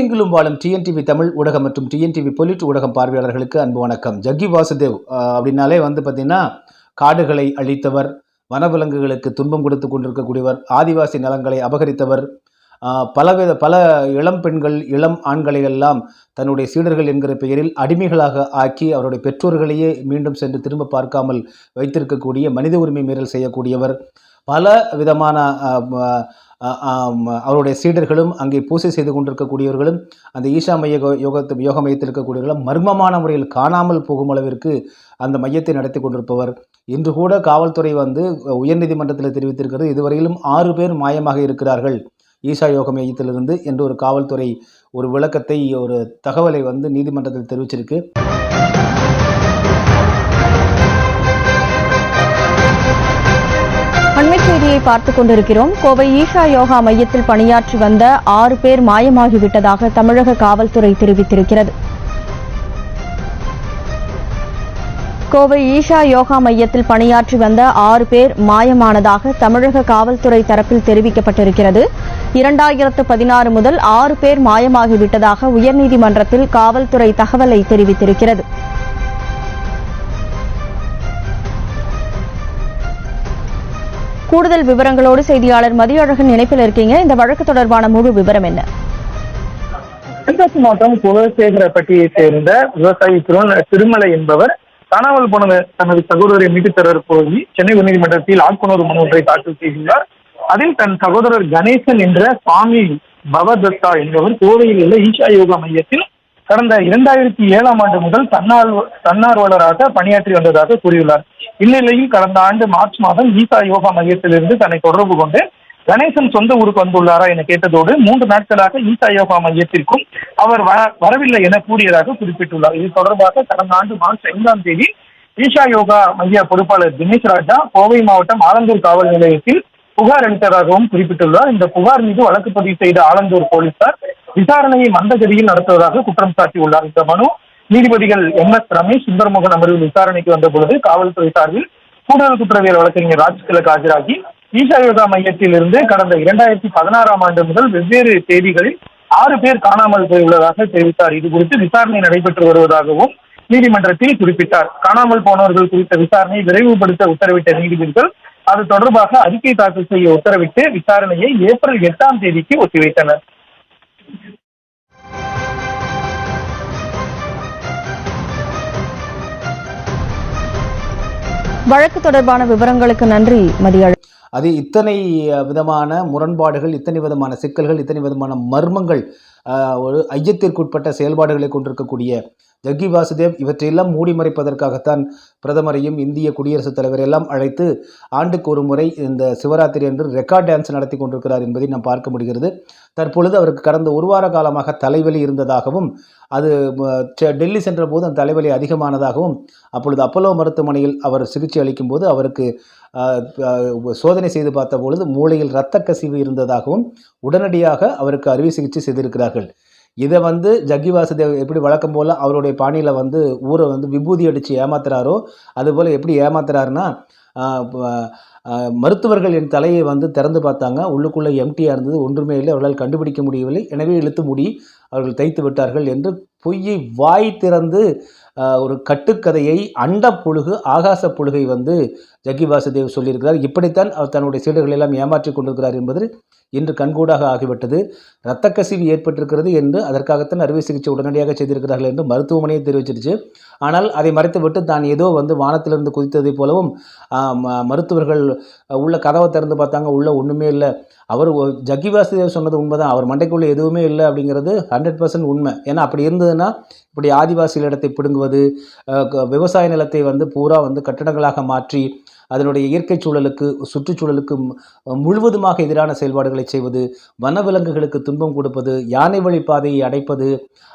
உலகெங்கிலும் வாழும் டிஎன்டிவி தமிழ் ஊடகம் மற்றும் டிஎன்டிவி பொலிட் ஊடகம் பார்வையாளர்களுக்கு அன்பு வணக்கம். ஜக்கி வாசுதேவ் அப்படின்னாலே வந்து பார்த்தீங்கன்னா காடுகளை அழித்தவர் வனவிலங்குகளுக்கு துன்பம் கொடுத்து கொண்டிருக்கக்கூடியவர் ஆதிவாசி நலங்களை அபகரித்தவர் பலவித பல இளம் பெண்கள் இளம் ஆண்களை எல்லாம் தன்னுடைய சீடர்கள் என்கிற பெயரில் அடிமைகளாக ஆக்கி அவருடைய பெற்றோர்களையே மீண்டும் சென்று திரும்ப பார்க்காமல் வைத்திருக்கக்கூடிய மனித உரிமை மீறல் செய்யக்கூடியவர் பல விதமான அவருடைய சீடர்களும் அங்கே பூசை செய்து கொண்டிருக்கக்கூடியவர்களும் அந்த ஈஷா மைய யோகத்து யோக மையத்தில் இருக்கக்கூடியவர்களும் மர்மமான முறையில் காணாமல் போகும் அளவிற்கு அந்த மையத்தை நடத்தி கொண்டிருப்பவர். இன்று கூட காவல்துறை வந்து உயர்நீதிமன்றத்தில் தெரிவித்திருக்கிறது இதுவரையிலும் ஆறு பேர் மாயமாக இருக்கிறார்கள். ஈஷா யோக மையத்திலிருந்து என்று ஒரு காவல்துறை ஒரு விளக்கத்தை ஒரு தகவலை வந்து நீதிமன்றத்தில் தெரிவிச்சிருக்கு. அண்மைச் செய்தியை பார்த்துக் கொண்டிருக்கிறோம். கோவை ஈஷா யோகா மையத்தில் பணியாற்றி வந்த ஆறு பேர் மாயமாகிவிட்டதாக தமிழக காவல்துறை தெரிவித்திருக்கிறது. கோவை ஈஷா யோகா மையத்தில் பணியாற்றி வந்த ஆறு பேர் மாயமானதாக தமிழக காவல்துறை தரப்பில் தெரிவிக்கப்பட்டிருக்கிறது. இரண்டாயிரத்து பதினாறு முதல் ஆறு பேர் மாயமாகிவிட்டதாக உயர்நீதிமன்றத்தில் காவல்துறை தகவலை தெரிவித்திருக்கிறது. கூடுதல் விவரங்களோடு செய்தியாளர் மதியழகன் இணைப்பில் இருக்கீங்க. இந்த வழக்கு தொடர்பான முழு விவரம் என்ன? தென்காசி மாவட்டம் குலசேகரப்பட்டியை சேர்ந்த விவசாயி திருமலை என்பவர் காணாமல் போன தனது சகோதரரை மீட்டு தர கோரி சென்னை உயர்நீதிமன்றத்தில் ஆட்கொணர்வு மனு ஒன்றை தாக்கல் செய்துள்ளார். அதில் தன் சகோதரர் கணேசன் என்ற சுவாமி பவதத்தா என்பவர் கோவையில் உள்ள ஈஷா யோகா மையத்தில் கடந்த இரண்டாயிரத்தி ஏழாம் ஆண்டு முதல் தன்னார்வ தன்னார்வலராக பணியாற்றி வந்ததாக கூறியுள்ளார். இந்நிலையில் கடந்த ஆண்டு மார்ச் மாதம் கீதா யோகா மையத்திலிருந்து தன்னை தொடர்பு கொண்டு கணேசன் சொந்த ஊருக்கு வந்துள்ளாரா என கேட்டதோடு மூன்று நாட்களாக ஈசா யோகா மையத்திற்கும் அவர் வ- வரவில்லை என கூறியதாக குறிப்பிட்டுள்ளார். இது தொடர்பாக கடந்த ஆண்டு மார்ச் ஐந்தாம் தேதி ஈஷா யோகா மைய பொறுப்பாளர் தினேஷ் ராஜா கோவை மாவட்டம் ஆலந்தூர் காவல் நிலையத்தில் புகார் அளித்ததாகவும் குறிப்பிட்டுள்ளார். இந்த புகார் மீது வழக்கு பதிவு செய்த ஆலந்தூர் போலீசார் விசாரணையை மந்தகதியில் நடத்துவதாக குற்றம் சாட்டியுள்ளார். இந்த மனு நீதிபதிகள் எம் எஸ் ரமேஷ் சுந்தரமோகன் அமர்வில் விசாரணைக்கு வந்த பொழுது காவல்துறை சார்பில் கூடுதல் குற்றவியல் வழக்கறிஞர் ராஜ்கிழக்கு ஆஜராகி ஈஷா யோகா மையத்தில் இருந்து கடந்த இரண்டாயிரத்தி பதினாறாம் ஆண்டு முதல் வெவ்வேறு தேதிகளில் ஆறு பேர் காணாமல் போயுள்ளதாக தெரிவித்தார். இது குறித்து விசாரணை நடைபெற்று வருவதாகவும் நீதிமன்றத்தில் குறிப்பிட்டார். காணாமல் போனவர்கள் குறித்த விசாரணையை விரைவுபடுத்த உத்தரவிட்ட நீதிபதிகள் அது தொடர்பாக அறிக்கை தாக்கல் செய்ய உத்தரவிட்டு விசாரணையை ஏப்ரல் எட்டாம் தேதிக்கு ஒத்திவைத்தனர். வழக்கு தொடர்பான விவரங்களுக்கு நன்றி மதியழகன். அது இத்தனை விதமான முரண்பாடுகள் இத்தனை விதமான சிக்கல்கள் இத்தனை விதமான மர்மங்கள் ஒரு ஐயத்திற்குட்பட்ட செயல்பாடுகளை கொண்டிருக்கக்கூடிய ஜக்கி வாசுதேவ் இவற்றையெல்லாம் மூடி மறைப்பதற்காகத்தான் பிரதமரையும் இந்திய குடியரசுத் தலைவர் எல்லாம் அழைத்து ஆண்டுக்கு ஒரு முறை இந்த சிவராத்திரி என்று ரெக்கார்ட் டான்ஸ் நடத்தி கொண்டிருக்கிறார் என்பதை நாம் பார்க்க முடிகிறது. தற்பொழுது அவருக்கு கடந்த ஒரு வார காலமாக தலைவலி இருந்ததாகவும் அது டெல்லி சென்ற போது அந்த தலைவலி அதிகமானதாகவும் அப்பொழுது அப்பல்லோ மருத்துவமனையில் அவர் சிகிச்சை அளிக்கும் போது அவருக்கு சோதனை செய்து பார்த்த பொழுது மூளையில் இரத்த கசிவு இருந்ததாகவும் உடனடியாக அவருக்கு அறுவை சிகிச்சை செய்திருக்கிறார்கள். இதை வந்து ஜக்கி வாசுதேவ் எப்படி வழக்கம் போல் அவருடைய பாணியில் வந்து ஊரை வந்து விபூதி அடித்து ஏமாத்துறாரோ அதுபோல் எப்படி ஏமாத்துறாருன்னா மருத்துவர்கள் என் தலையை வந்து திறந்து பார்த்தாங்க. உள்ளுக்குள்ளே எம்டியாக இருந்தது. ஒன்றுமே இல்லை. அவர்களால் கண்டுபிடிக்க முடியவில்லை. எனவே இழுத்து முடி அவர்கள் தைத்து விட்டார்கள் என்று பொய்யை வாய் திறந்து ஒரு கட்டுக்கதையை அண்ட புழுகு ஆகாச புழுகை வந்து ஜக்கி வாசுதேவ் சொல்லியிருக்கிறார். இப்படித்தான் அவர் தன்னுடைய சீடர்கள் எல்லாம் ஏமாற்றி கொண்டிருக்கிறார் என்பது இன்று கண்கூடாக ஆகிவிட்டது. இரத்த கசிவு ஏற்பட்டிருக்கிறது என்று அதற்காகத்தான் அறுவை சிகிச்சை உடனடியாக செய்திருக்கிறார்கள் என்று மருத்துவமனையை தெரிவிச்சிருச்சு. ஆனால் அதை மறைத்துவிட்டு தான் ஏதோ வந்து வானத்திலிருந்து குதித்ததைப் போலவும் ம- மருத்துவர்கள் உள்ள கதவை திறந்து பார்த்தாங்க. உள்ள ஒன்றுமே இல்லை. அவர் ஜக்கி வாசுதேவ் சொன்னது உண்மைதான். அவர் மண்டைக்குள்ளே எதுவுமே இல்லை அப்படிங்கிறது ஹண்ட்ரட் பர்சன்ட் உண்மை. ஏன்னா அப்படி இருந்ததுன்னா இப்படி ஆதிவாசிகள் இடத்தை பிடுங்குவது விவசாய நிலத்தை வந்து பூரா வந்து கட்டடங்களாக மாற்றி அதனுடைய இயற்கை சூழலுக்கு சுற்றுச்சூழலுக்கு முழுவதுமாக எதிரான செயல்பாடுகளை செய்வது வனவிலங்குகளுக்கு துன்பம் கொடுப்பது யானை வழி பாதையை அடைப்பது.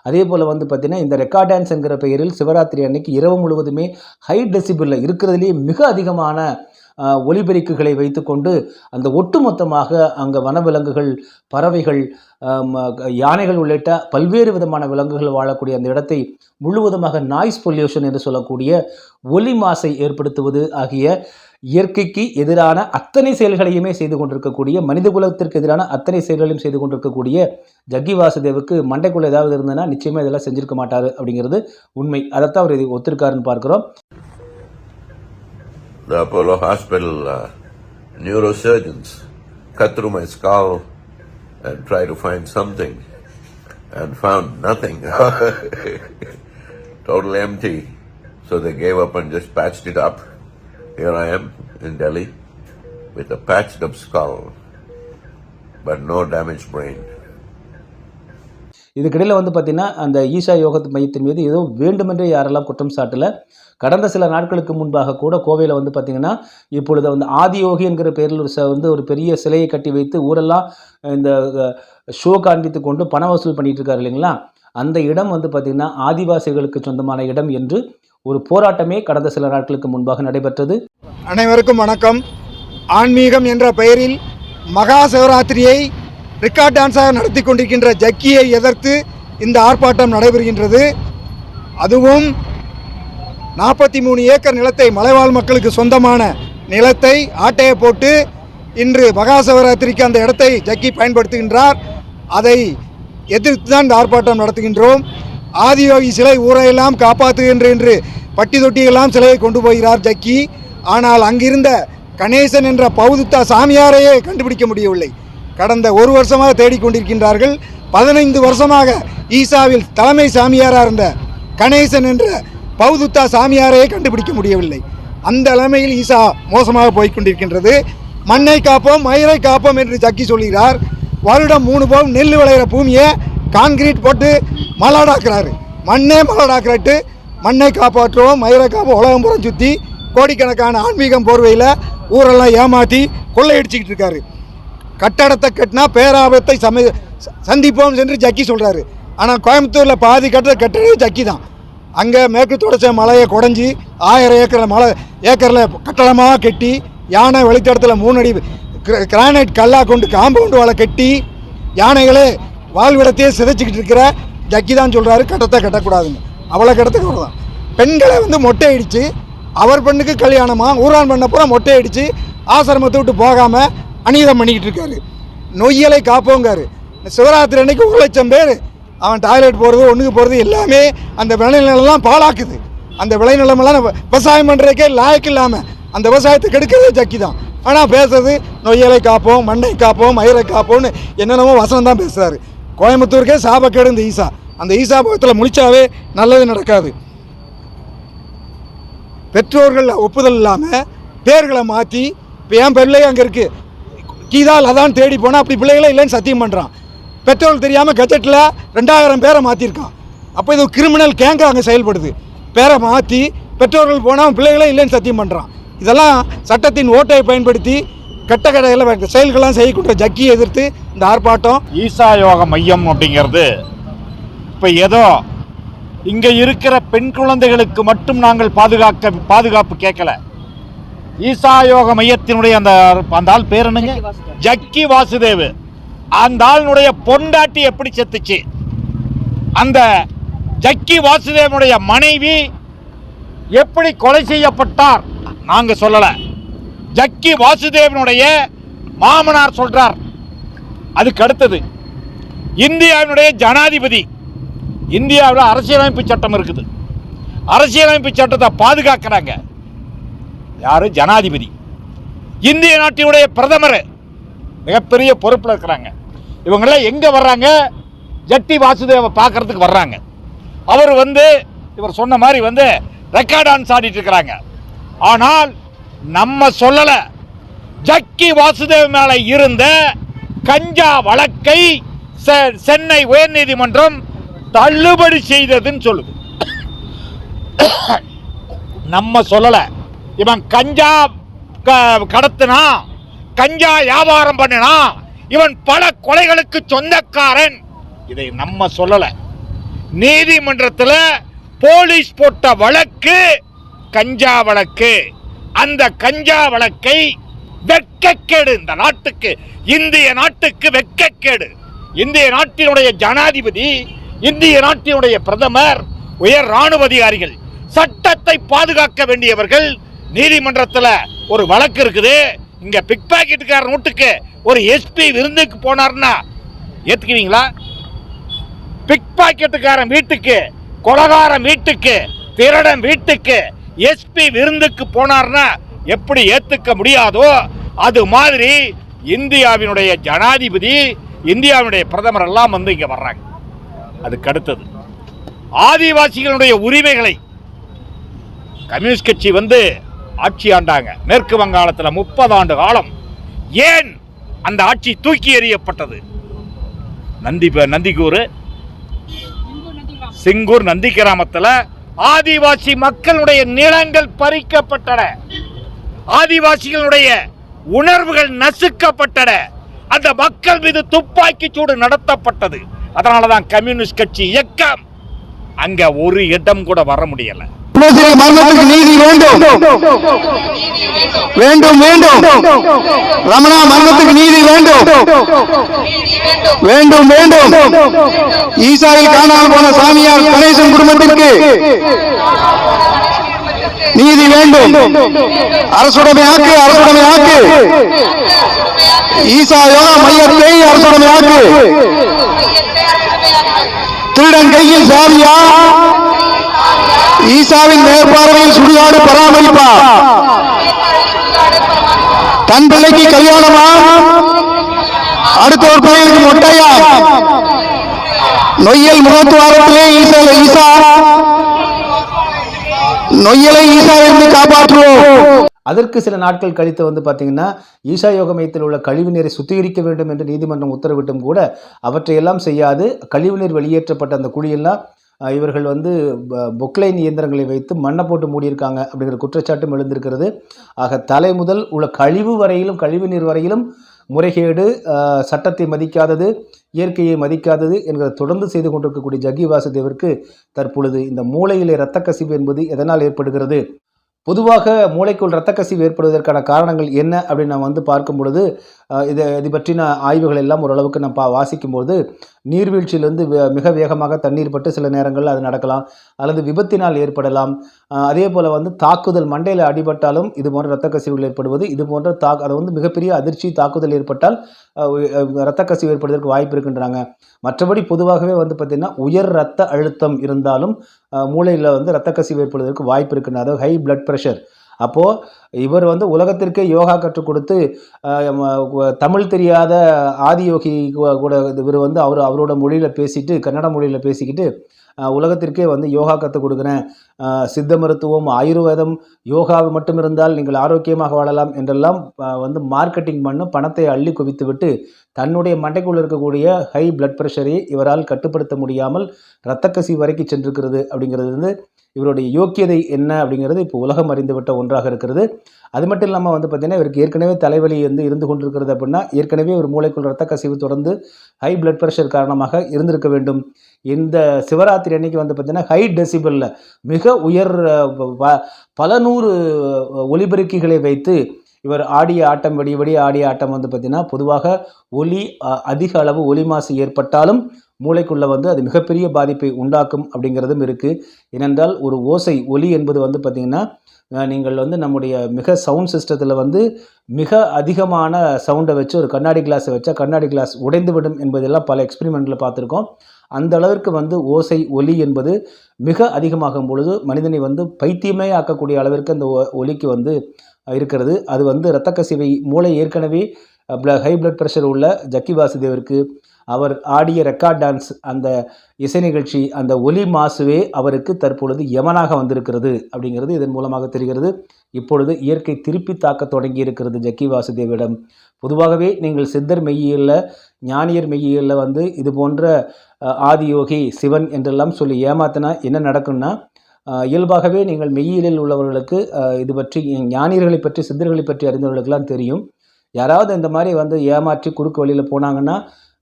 அதே போல் வந்து பார்த்திங்கன்னா இந்த ரெக்கார்ட் டான்ஸ் என்கிற பெயரில் சிவராத்திரி அன்னைக்கு இரவு முழுவதுமே ஹை டெசிபிளில் இருக்கிறதுலேயே மிக அதிகமான ஒலிபெருக்குகளை வைத்துக்கொண்டு அந்த ஒட்டுமொத்தமாக அங்கே வனவிலங்குகள் பறவைகள் யானைகள் உள்ளிட்ட பல்வேறு விதமான விலங்குகள் வாழக்கூடிய அந்த இடத்தை முழுவதுமாக நாய்ஸ் பொல்யூஷன் என்று சொல்லக்கூடிய ஒலி மாசை ஏற்படுத்துவது ஆகிய இயற்கைக்கு எதிரான அத்தனை செயல்களையுமே செய்து கொண்டிருக்கக்கூடிய மனித குலத்திற்கு எதிரான அத்தனை செயல்களையும் செய்து கொண்டிருக்கக்கூடிய ஜக்கி வாசுதேவுக்கு மண்டைக்குள்ள ஏதாவது இருந்ததுன்னா நிச்சயமாக இதெல்லாம் செஞ்சிருக்க மாட்டார் அப்படிங்கிறது உண்மை. அதைத்தான் அவர் இது ஒத்திருக்காருன்னு பார்க்குறோம். The Apollo Hospital uh, neurosurgeons cut through my skull and tried to find something and found nothing. Totally empty. So they gave up and just patched it up. Here I am in Delhi with a patched up skull, but no damaged brain. இதுக்கிடையில் வந்து பார்த்திங்கன்னா அந்த ஈஷா யோகத்து மையத்தின் மீது ஏதோ வேண்டுமென்றே யாரெல்லாம் குற்றம் சாட்டல கடந்த சில நாட்களுக்கு முன்பாக கூட கோவையில் வந்து பார்த்திங்கன்னா இப்பொழுது வந்து ஆதியோகி என்கிற பேரில் ஒரு ச- வந்து ஒரு பெரிய சிலையை கட்டி வைத்து ஊரெல்லாம் இந்த ஷோ காண்பித்து கொண்டு பண வசூல் பண்ணிகிட்டு இருக்காரு இல்லைங்களா? அந்த இடம் வந்து பார்த்திங்கன்னா ஆதிவாசிகளுக்கு சொந்தமான இடம் என்று ஒரு போராட்டமே கடந்த சில நாட்களுக்கு முன்பாக நடைபெற்றது. அனைவருக்கும் வணக்கம். ஆன்மீகம் என்ற பெயரில் மகா சிவராத்திரியை ரெக்கார்ட் டான்ஸாக நடத்தி கொண்டிருக்கின்ற ஜக்கியை எதிர்த்து இந்த ஆர்ப்பாட்டம் நடைபெறுகின்றது. அதுவும் நாற்பத்தி மூணு ஏக்கர் நிலத்தை மலைவாழ் மக்களுக்கு சொந்தமான நிலத்தை ஆட்டையை போட்டு இன்று மகா சிவராத்திரிக்கு அந்த இடத்தை ஜக்கி பயன்படுத்துகின்றார். அதை எதிர்த்து தான் இந்த ஆர்ப்பாட்டம் நடத்துகின்றோம். ஆதியோகி சிலை ஊரையெல்லாம் காப்பாற்றுகின்ற என்று பட்டி தொட்டியெல்லாம் சிலையை கொண்டு போகிறார் ஜக்கி. ஆனால் அங்கிருந்த கணேசன் என்ற பௌதுத்தா சாமியாரையே கண்டுபிடிக்க முடியவில்லை. கடந்த ஒரு வருஷமாக தேடிக்கொண்டிருக்கின்றார்கள். பதினைந்து வருஷமாக ஈசாவில் தலைமை சாமியாராக இருந்த கணேசன் என்ற பௌதுத்தா சாமியாரையே கண்டுபிடிக்க முடியவில்லை. அந்த நிலைமையில் ஈசா மோசமாக போய்கொண்டிருக்கின்றது. மண்ணை காப்போம் மயிரை காப்போம் என்று ஜக்கி சொல்கிறார். வருடம் மூணு போம் நெல் விளையிற பூமியை கான்கிரீட் போட்டு மலாடாக்குறாரு மண்ணே மலாடாக்குறட்டு மண்ணை காப்பாற்றுவோம் மயிரை காப்போம் உலகம் புறம் சுற்றி கோடிக்கணக்கான ஆன்மீகம் போர்வையில் ஊரெல்லாம் ஏமாற்றி கொள்ளையடிச்சிக்கிட்டு இருக்காரு. கட்டடத்தை கட்டினா பேராபத்தை சம சந்திப்போம் என்று ஜக்கி சொல்கிறாரு ஆனால் கோயம்புத்தூரில் பாதி கட்டட கட்டடே ஜக்கி தான். அங்கே மேற்கு தொடர்ச்சி மலையை குடஞ்சி ஆயிரம் ஏக்கரில் மலை ஏக்கரில் கட்டடமாக கட்டி யானை வெளித்தடத்தில் மூணு அடி கிரானைட் கல்லாக கொண்டு காம்பவுண்டு வலை கட்டி யானைகளே வாழ்விடத்தையே சிதைச்சிக்கிட்டு இருக்கிற ஜக்கி தான் சொல்கிறாரு கட்டத்தை கட்டக்கூடாதுன்னு. அவ்வளோ கட்டத்துக்கு அவ்வளோதான் பெண்களை வந்து மொட்டை அடித்து அவர் பெண்ணுக்கு கல்யாணமாக ஊரான் பண்ண பூரா மொட்டை அடித்து ஆசிரமத்தை விட்டு போகாமல் அநீதம் பண்ணிக்கிட்டு இருக்காரு. நொய்யலை காப்போங்காரு. சிவராத்திரி அன்னைக்கு ஒரு லட்சம் பேர் அவன் டாய்லெட் போகிறது ஒன்றுக்கு போகிறது எல்லாமே அந்த விளைநிலம்லாம் பாழாக்குது. அந்த விளைநிலமெல்லாம் விவசாயம் பண்ணுறதுக்கே லாயக்கு இல்லாமல் அந்த விவசாயத்தை கெடுக்கிறதே ஜக்கி தான். ஆனால் பேசுறது நொய்யலை காப்போம் மண்ணை காப்போம் மயிரை காப்போம்னு என்னென்னமோ வசனம் தான் பேசுகிறாரு கோயம்புத்தூருக்கே சாபக்கேடு இந்த ஈசா. அந்த ஈசா பக்கத்தில் முழிச்சாவே நல்லது நடக்காது. பெற்றோர்கள் ஒப்புதல் இல்லாமல் பேர்களை மாற்றி இப்போ என் பிள்ளை அங்கே இருக்குது கீதால் அதான் தேடி போனால் அப்படி பிள்ளைகளே இல்லைன்னு சத்தியம் பண்ணுறான் பெற்றோர்கள் தெரியாமல் கஜெட்டில் ரெண்டாயிரம் பேரை மாற்றிருக்கான் அப்போ இது கிரிமினல் கேங்காக அங்கே செயல்படுது. பேரை மாற்றி பெற்றோர்கள் போனால் பிள்ளைகளே இல்லைன்னு சத்தியம் பண்ணுறான் இதெல்லாம் சட்டத்தின் ஓட்டை பயன்படுத்தி கெட்ட கடையில் செயல்கள்லாம் செய்யக்கூடிய ஜக்கியை எதிர்த்து இந்த ஆர்ப்பாட்டம். ஈசா யோக மையம் அப்படிங்கிறது இப்போ ஏதோ இங்கே இருக்கிற பெண் குழந்தைகளுக்கு மட்டும் நாங்கள் பாதுகாக்க பாதுகாப்பு கேட்கல. ஈசா யோக மையத்தினுடைய அந்த அந்த ஆள் பேர் என்னங்க? ஜக்கி வாசுதேவ். அந்த ஆளுடைய பொண்டாட்டி எப்படி செத்துச்சு? அந்த ஜக்கி வாசுதேவனுடைய மனைவி எப்படி கொலை செய்யப்பட்டார்? நாங்க சொல்லல. ஜக்கி வாசுதேவனுடைய மாமனார் சொல்றார். அதுக்கு அடுத்தது இந்தியாவினுடைய ஜனாதிபதி. இந்தியாவில் அரசியலமைப்பு சட்டம் இருக்குது. அரசியலமைப்பு சட்டத்தை பாதுகாக்கிறாங்க. யாரு? ஜனாதிபதி. இந்திய நாட்டினுடைய பிரதமர். மிகப்பெரிய பொறுப்பில் இருக்கிறாங்க. இவங்கெல்லாம் எங்கே வர்றாங்க? ஜட்டி வாசுதேவை பார்க்கறதுக்கு வர்றாங்க. அவர் வந்து இவர் சொன்ன மாதிரி வந்து ரெக்கார்ட் டான்ஸ் ஆடிட்டு இருக்கிறாங்க. ஆனால் நம்ம சொல்லலை. ஜக்கி வாசுதேவ் மேலே இருந்த கஞ்சா வழக்கை செ- சென்னை உயர்நீதிமன்றம் தள்ளுபடி செய்ததுன்னு சொல்லுது. நம்ம சொல்லலை. இவன் கஞ்சா க- கடத்தினா கஞ்சா வியாபாரம் பண்ணினா இவன் பல கொலைகளுக்கு சொந்தக்காரன். இதை நம்ம சொல்லல. நீதிமன்றத்தில் போலீஸ் போட்ட வழக்கு கஞ்சா வழக்கு. அந்த கஞ்சா வழக்கை வெட்கக்கேடு இந்த நாட்டுக்கு இந்திய நாட்டுக்கு வெட்கக்கேடு. இந்திய நாட்டினுடைய ஜனாதிபதி இந்திய நாட்டினுடைய பிரதமர் உயர் ராணுவ அதிகாரிகள் சட்டத்தை பாதுகாக்க வேண்டியவர்கள் நீதிமன்றத்தில் ஒரு வழக்கு இருக்குது. இங்க பிக் பாக்கெட்டுக்கார நோட்டுக்கு ஒரு எஸ்பி விருந்துக்கு போனார்னா ஏத்துக்குவீங்களா? பிக் பாக்கெட்டுக்காரன் வீட்டுக்கு கொலகாரன் வீட்டுக்கு திருடன் வீட்டுக்கு எஸ்பி விருந்துக்கு போனார்னா எப்படி ஏத்துக்க முடியாதோ அது மாதிரி இந்தியாவினுடைய ஜனாதிபதி இந்தியாவினுடைய பிரதமர் எல்லாம் வந்து இங்கே வர்றாங்க. அதுக்கு அடுத்தது ஆதிவாசிகளுடைய உரிமைகளை கம்யூனிஸ்ட் கட்சி வந்து ஆட்சி ஆண்டாங்க. மேற்கு வங்காளத்தில் முப்பது ஆண்டு காலம். ஏன் அந்த ஆட்சி தூக்கி எறியப்பட்டது? நந்தி நந்திகூர் சிங்கூர் நந்தி கிராமத்தில் ஆதிவாசி மக்களுடைய நிலங்கள் பறிக்கப்பட்டன. ஆதிவாசிகளுடைய உணர்வுகள் நசுக்கப்பட்டன. அந்த மக்கள் மீது துப்பாக்கி சூடு நடத்தப்பட்டது. அதனால தான் கம்யூனிஸ்ட் கட்சி இயக்கம். அங்கே ஒரு இடம் கூட வர முடியலை. மரணத்துக்கு நீதி வேண்டும். வேண்டும் வேண்டும். ரமணா மரணத்துக்கு நீதி வேண்டும். வேண்டும் வேண்டும். ஈசாவில் காணாமல் போன சாமியார் கணேசன் குடும்பத்திற்கு நீதி வேண்டும். அரசுடைமையாக்கு அரசுடைமையாக்கு ஈசா யோகா மையத்தை அரசுடைமையாக்கு திருடன் கையில் சாமியா ஈசாவின் மேற்பார்வையில் சுடுகாடு பராமரிப்பா. தன் பிள்ளைக்கு கல்யாணமா? அடுத்த ஒரு பிள்ளைக்கு மொட்டையா? நொய்யல் முகத்துவாரத்திலே ஈசா ஈசா. நொய்யலை ஈசா இருந்து காப்பாற்றுவோம் அதற்கு சில நாட்கள் கழித்து வந்து பார்த்தீங்கன்னா ஈஷா யோக மையத்தில் உள்ள கழிவுநீரை சுத்திகரிக்க வேண்டும் என்று நீதிமன்றம் உத்தரவிட்டும் கூட அவற்றையெல்லாம் செய்யாது. கழிவுநீர் வெளியேற்றப்பட்ட அந்த குழியெல்லாம் இவர்கள் வந்து ப- பொக்லைன் இயந்திரங்களை வைத்து மண்ணை போட்டு மூடியிருக்காங்க அப்படிங்கிற குற்றச்சாட்டும் எழுந்திருக்கிறது. ஆக தலை முதல் உள்ள கழிவு வரையிலும் கழிவு நீர் வரையிலும் முறைகேடு சட்டத்தை மதிக்காதது இயற்கையை மதிக்காதது என்கிற தொடர்ந்து செய்து கொண்டிருக்கக்கூடிய ஜக்கி வாசுதேவிற்கு தற்பொழுது இந்த மூளையிலே இரத்த கசிவு என்பது எதனால் ஏற்படுகிறது? பொதுவாக மூளைக்குள் இரத்த கசிவு ஏற்படுவதற்கான காரணங்கள் என்ன அப்படின்னு நம்ம வந்து பார்க்கும் பொழுது இது இது பற்றின ஆய்வுகள் எல்லாம் ஓரளவுக்கு நம்ம பா வாசிக்கும்போது நீர்வீழ்ச்சியிலிருந்து வே- மிக வேகமாக தண்ணீர் பட்டு சில நேரங்களில் அது நடக்கலாம் அல்லது விபத்தினால் ஏற்படலாம். அதே போல் வந்து தாக்குதல் மண்டையில் அடிபட்டாலும் இது போன்ற இரத்த கசிவுகள் ஏற்படுவது இது போன்ற தாக் அது வந்து மிகப்பெரிய அதிர்ச்சி தாக்குதல் ஏற்பட்டால் இரத்த கசிவு ஏற்படுவதற்கு வாய்ப்பு இருக்கின்றாங்க. மற்றபடி பொதுவாகவே வந்து பார்த்திங்கன்னா உயர் இரத்த அழுத்தம் இருந்தாலும் மூளையில் வந்து இரத்த கசிவு ஏற்படுவதற்கு வாய்ப்பு இருக்கின்றது. அதாவது ஹை பிளட் ப்ரெஷர் அப்போது இவர் வந்து உலகத்திற்கே யோகா கற்றுக் கொடுத்து தமிழ் தெரியாத ஆதியோகி யோகி கூட இவர் வந்து அவர் அவரோட மொழியில் பேசிட்டு கன்னட மொழியில் பேசிக்கிட்டு உலகத்திற்கே வந்து யோகா கற்றுக் கொடுக்குறேன். சித்த மருத்துவம் ஆயுர்வேதம் யோகா மட்டும் இருந்தால் நீங்கள் ஆரோக்கியமாக வாழலாம் என்றெல்லாம் வந்து மார்க்கெட்டிங் பண்ணி பணத்தை அள்ளி குவித்து விட்டு தன்னுடைய மண்டைக்குள் இருக்கக்கூடிய ஹை பிளட் ப்ரெஷரை இவரால் கட்டுப்படுத்த முடியாமல் இரத்தக்கசி கசிவு வரைக்கும் சென்றிருக்கிறது அப்படிங்கிறது வந்து இவருடைய யோக்கியதை என்ன அப்படிங்கிறது இப்போ உலகம் அறிந்துவிட்ட ஒன்றாக இருக்கிறது. அது மட்டும் இல்லாமல் வந்து பார்த்திங்கன்னா இவருக்கு ஏற்கனவே தலைவலி வந்து இருந்து கொண்டிருக்கிறது அப்படின்னா ஏற்கனவே ஒரு மூளைக்குள் இரத்த கசிவு தொடர்ந்து ஹை பிளட் ப்ரெஷர் காரணமாக இருந்திருக்க வேண்டும். இந்த சிவராத்திரி அன்னைக்கு வந்து பார்த்திங்கன்னா ஹை டெசிபிளில் மிக உயர் ப- பல நூறு ஒலிபெருக்கிகளை வைத்து இவர் ஆடிய ஆட்டம் வெடி வெடி ஆடிய ஆட்டம் வந்து பார்த்திங்கன்னா பொதுவாக ஒலி அதிக அளவு ஒலி மாசு ஏற்பட்டாலும் மூளைக்குள்ளே வந்து அது மிகப்பெரிய பாதிப்பை உண்டாக்கும் அப்படிங்கிறதும் இருக்குது ஏனென்றால் ஒரு ஓசை ஒலி என்பது வந்து பார்த்திங்கன்னா நீங்கள் வந்து நம்முடைய மிக சவுண்ட் சிஸ்டத்தில் வந்து மிக அதிகமான சவுண்டை வச்சு ஒரு கண்ணாடி கிளாஸை வச்சா கண்ணாடி கிளாஸ் உடைந்துவிடும் என்பதெல்லாம் பல எக்ஸ்பெரிமெண்ட்டில் பார்த்துருக்கோம். அந்த அளவிற்கு வந்து ஓசை ஒலி என்பது மிக அதிகமாகும் பொழுது மனிதனை வந்து பைத்தியமே ஆக்கக்கூடிய அளவிற்கு அந்த ஒ- ஒலிக்கு வந்து இருக்கிறது. அது வந்து இரத்த கசிவை மூளை ஏற்கனவே ஹை பிளட் ப்ரெஷர் உள்ள ஜக்கி வாசுதேவருக்கு அவர் ஆடிய ரெக்கார்ட் டான்ஸ் அந்த இசை நிகழ்ச்சி அந்த ஒலி மாசுவே அவருக்கு தற்பொழுது யமனாக வந்திருக்கிறது அப்படிங்கிறது இதன் மூலமாக தெரிகிறது. இப்பொழுது இயற்கை திருப்பி தாக்க தொடங்கி இருக்கிறது ஜக்கி வாசுதேவிடம். பொதுவாகவே நீங்கள் சித்தர் மெய்யியலில் ஞானியர் மெய்யியலில் வந்து இது போன்ற ஆதியோகி சிவன் என்றெல்லாம் சொல்லி ஏமாத்தினா என்ன நடக்கும்னா இயல்பாகவே நீங்கள் மெய்யியலில் உள்ளவர்களுக்கு இது பற்றி ஞானியர்களை பற்றி சித்தர்களை பற்றி அறிந்தவர்களுக்கெல்லாம் தெரியும். யாராவது இந்த மாதிரி வந்து ஏமாற்றி குறுக்கு வழியில் போனாங்கன்னா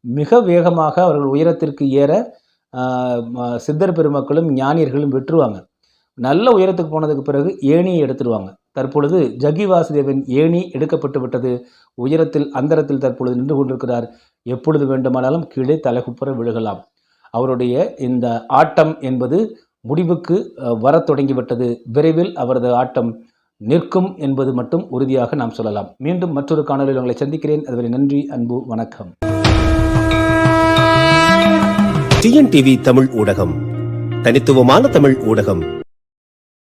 மிக வேகமாக அவர்கள் உயரத்திற்கு ஏற சித்தர் பெருமக்களும் ஞானியர்களும் வெற்றுவாங்க. நல்ல உயரத்துக்கு போனதுக்கு பிறகு ஏணியை எடுத்துருவாங்க. தற்பொழுது ஜகி வாசுதேவன் ஏணி எடுக்கப்பட்டு விட்டது. உயரத்தில் அந்தரத்தில் தற்பொழுது நின்று கொண்டிருக்கிறார். எப்பொழுது வேண்டுமானாலும் கீழே தலைகுப்புற விழுகலாம். அவருடைய இந்த ஆட்டம் என்பது முடிவுக்கு வரத் தொடங்கிவிட்டது. விரைவில் அவரது ஆட்டம் நிற்கும் என்பது மட்டும் உறுதியாக நாம் சொல்லலாம். மீண்டும் மற்றொரு காணொலியில் உங்களை சந்திக்கிறேன். அதுவரை நன்றி அன்பு வணக்கம். டிஎன்டிவி தமிழ் ஊடகம். தனித்துவமான தமிழ் ஊடகம்.